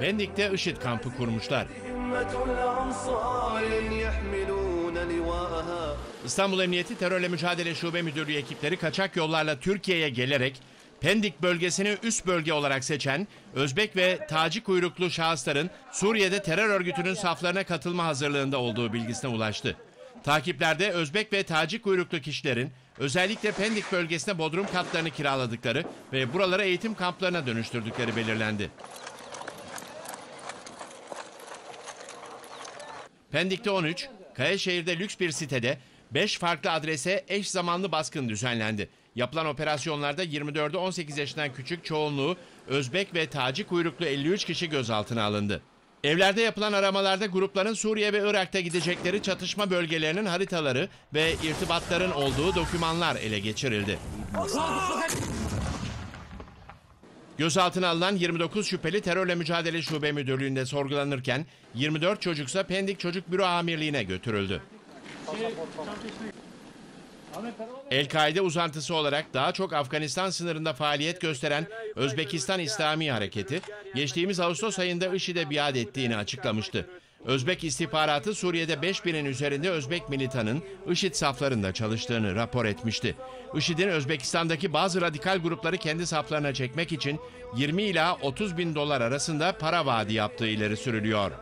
Pendik'te IŞİD kampı kurmuşlar. İstanbul Emniyeti Terörle Mücadele Şube Müdürlüğü ekipleri kaçak yollarla Türkiye'ye gelerek Pendik bölgesini üst bölge olarak seçen Özbek ve Taci kuyruklu şahısların Suriye'de terör örgütünün saflarına katılma hazırlığında olduğu bilgisine ulaştı. Takiplerde Özbek ve Taci kuyruklu kişilerin özellikle Pendik bölgesine bodrum katlarını kiraladıkları ve buraları eğitim kamplarına dönüştürdükleri belirlendi. Pendik'te 13, Kayaşehir'de lüks bir sitede 5 farklı adrese eş zamanlı baskın düzenlendi. Yapılan operasyonlarda 24'ü 18 yaşından küçük çoğunluğu Özbek ve Tacik uyruklu 53 kişi gözaltına alındı. Evlerde yapılan aramalarda grupların Suriye ve Irak'ta gidecekleri çatışma bölgelerinin haritaları ve irtibatların olduğu dokümanlar ele geçirildi. Gözaltına alınan 29 şüpheli terörle mücadele şube müdürlüğünde sorgulanırken 24 çocuksa Pendik Çocuk Büro Amirliği'ne götürüldü. El-Kaide uzantısı olarak daha çok Afganistan sınırında faaliyet gösteren Özbekistan İslami Hareketi, geçtiğimiz Ağustos ayında IŞİD'e biat ettiğini açıklamıştı. Özbek istihbaratı Suriye'de 5000'in üzerinde Özbek militanın IŞİD saflarında çalıştığını rapor etmişti. IŞİD'in Özbekistan'daki bazı radikal grupları kendi saflarına çekmek için 20 ila 30 bin dolar arasında para vaadi yaptığı ileri sürülüyor.